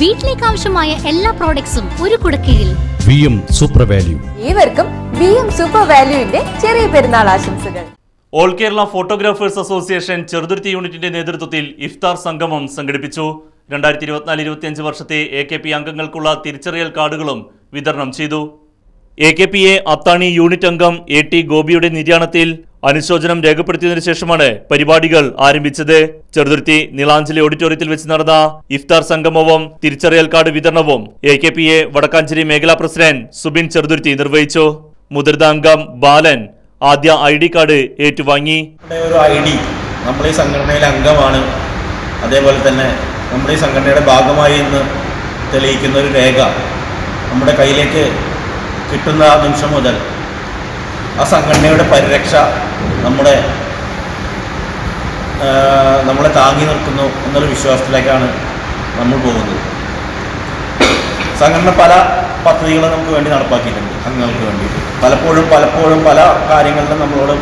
വീട്ടിലേക്ക് ആവശ്യമായ എല്ലാ പ്രോഡക്ട്സും ഒരു കുടക്കീഴിൽ. വി എം സൂപ്പർ വാല്യൂ ഏവർക്കും വി എം സൂപ്പർ വാല്യൂവിന്റെ ചെറിയ പെരുന്നാൾ ആശംസകൾ. All Kerala photographers association Cheruthuruthy യൂണിറ്റിന്റെ നേതൃത്വത്തിൽ ഇഫ്താർ സംഗമം സംഘടിപ്പിച്ചു. രണ്ടായിരത്തി ഇരുപത്തിനാല് ഇരുപത്തിയഞ്ച് വർഷത്തെ എ കെ പി അംഗങ്ങൾക്കുള്ള തിരിച്ചറിയൽ കാർഡുകളും വിതരണം ചെയ്തു. A K P A Athani unit അംഗം എ ടി ഗോപിയുടെ നിര്യാണത്തിൽ അനുശോചനം രേഖപ്പെടുത്തിയതിനു ശേഷമാണ് പരിപാടികൾ ആരംഭിച്ചത്. ചെറുതുരുത്തി നീളാഞ്ചലി ഓഡിറ്റോറിയത്തിൽ വെച്ച് നടന്ന ഇഫ്താർ സംഗമവും തിരിച്ചറിയൽ കാർഡ് വിതരണവും A K P A Vadakkanchery മേഖലാ പ്രസിഡന്റ് സുബിൻ ചെറുതുരുത്തി നിർവഹിച്ചു. മുതിർന്ന അംഗം ബാലൻ ആദ്യ ഐ ഡി കാർഡ് ഏറ്റുവാങ്ങി. ഐ ഡി സംഘടനയിലെ അംഗമാണ്. അതേപോലെ തന്നെ നമ്മുടെ സംഘടനയുടെ ഭാഗമായി എന്ന് തെളിയിക്കുന്ന ഒരു രേഖ നമ്മുടെ കയ്യിലേക്ക് കിട്ടുന്ന നിമിഷം മുതൽ ആ സംഘടനയുടെ പരിരക്ഷ നമ്മുടെ നമ്മളെ താങ്ങി നിർത്തുന്നു എന്നൊരു വിശ്വാസത്തിലേക്കാണ് നമ്മൾ പോകുന്നത്. സംഘടന പല പദ്ധതികളും നമുക്ക് വേണ്ടി നടപ്പാക്കിയിട്ടുണ്ട് അംഗങ്ങൾക്ക് വേണ്ടി. പലപ്പോഴും പലപ്പോഴും പല കാര്യങ്ങളിലും നമ്മളോട്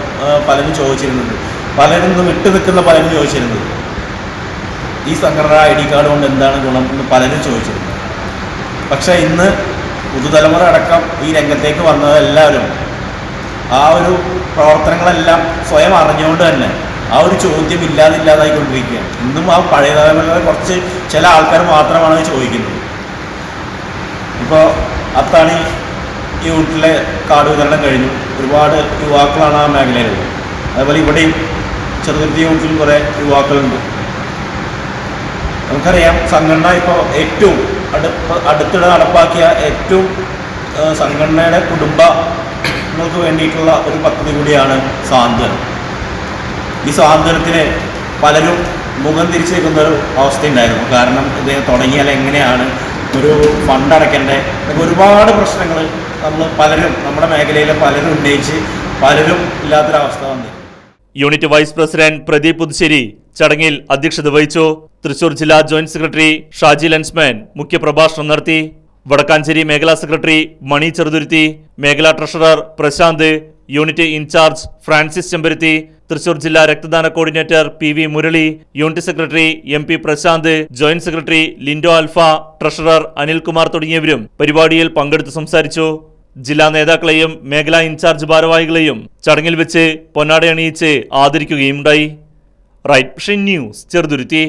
പലരും ചോദിച്ചിരുന്നുണ്ട് പലരും വിട്ടു നിൽക്കുന്ന പലരും ചോദിച്ചിരുന്നത്. ഈ സംഘടന ഐ ഡി കാർഡ് കൊണ്ട് എന്താണ് ഗുണം എന്ന് പലരും ചോദിച്ചിരുന്നു പക്ഷേ ഇന്ന് പുതുതലമുറ അടക്കം ഈ രംഗത്തേക്ക് വന്നതെല്ലാവരും ആ ഒരു പ്രവർത്തനങ്ങളെല്ലാം സ്വയം അറിഞ്ഞുകൊണ്ട് തന്നെ ആ ഒരു ചോദ്യം ഇല്ലാതില്ലാതായിക്കൊണ്ടിരിക്കുകയാണ്. ഇന്നും ആ പഴയ തലമുറ കുറച്ച് ചില ആൾക്കാർ മാത്രമാണ് ചോദിക്കുന്നത്. ഇപ്പോൾ അത്താണി യൂണിറ്റിലെ കാർഡ് വിതരണം കഴിഞ്ഞു. ഒരുപാട് യുവാക്കളാണ് ആ മേഖലയിലുള്ളത്. അതുപോലെ ഇവിടെയും ചെറുതുരുത്തി യൂണിറ്റിൽ കുറേ യുവാക്കളുണ്ട്. നമുക്കറിയാം സംഘടന ഇപ്പോൾ ഏറ്റവും അടുപ്പ അടുത്തിടെ നടപ്പാക്കിയ ഏറ്റവും സംഘടനയുടെ സംഘടനയുടെ കുടുംബങ്ങൾക്ക് വേണ്ടിയിട്ടുള്ള ഒരു പദ്ധതി കൂടിയാണ് സ്വാതന്ത്ര്യം. ഈ സ്വാതന്ത്ര്യത്തിന് പലരും മുഖം തിരിച്ചേക്കുന്ന ഒരു അവസ്ഥയുണ്ടായിരുന്നു. കാരണം ഇത് തുടങ്ങിയാൽ എങ്ങനെയാണ് ഒരു ഫണ്ട് അടയ്ക്കേണ്ടത് ഒരുപാട് പ്രശ്നങ്ങൾ നമ്മൾ പലരും നമ്മുടെ മേഖലയിലെ പലരും ഉന്നയിച്ച് പലരും ഇല്ലാത്തൊരവസ്ഥ വന്നിരുന്നു unit vice president Pradeep Puthussery ചടങ്ങിൽ അധ്യക്ഷത വഹിച്ചു. തൃശൂർ ജില്ലാ ജോയിന്റ് സെക്രട്ടറി ഷാജി ലൻസ്മാൻ മുഖ്യപ്രഭാഷണം നടത്തി. വടക്കാഞ്ചേരി മേഖലാ സെക്രട്ടറി മണി ചെറുതുരുത്തി മേഖലാ treasurer Prashanth unit incharge Francis Chembaruthi Thrissur ജില്ലാ രക്തദാന coordinator P V Murali unit secretary M P Prashanth joint secretary Lindo Alpha treasurer Anilkumar തുടങ്ങിയവരും പരിപാടിയിൽ പങ്കെടുത്ത് സംസാരിച്ചു. ജില്ലാ നേതാക്കളെയും മേഖലാ ഇൻചാർജ് ഭാരവാഹികളെയും ചടങ്ങിൽ വെച്ച് പൊന്നാടയണിയിച്ച് ആദരിക്കുകയുണ്ടായി റൈറ്റ് ന്യൂസ് ചെറുതുരുത്തി.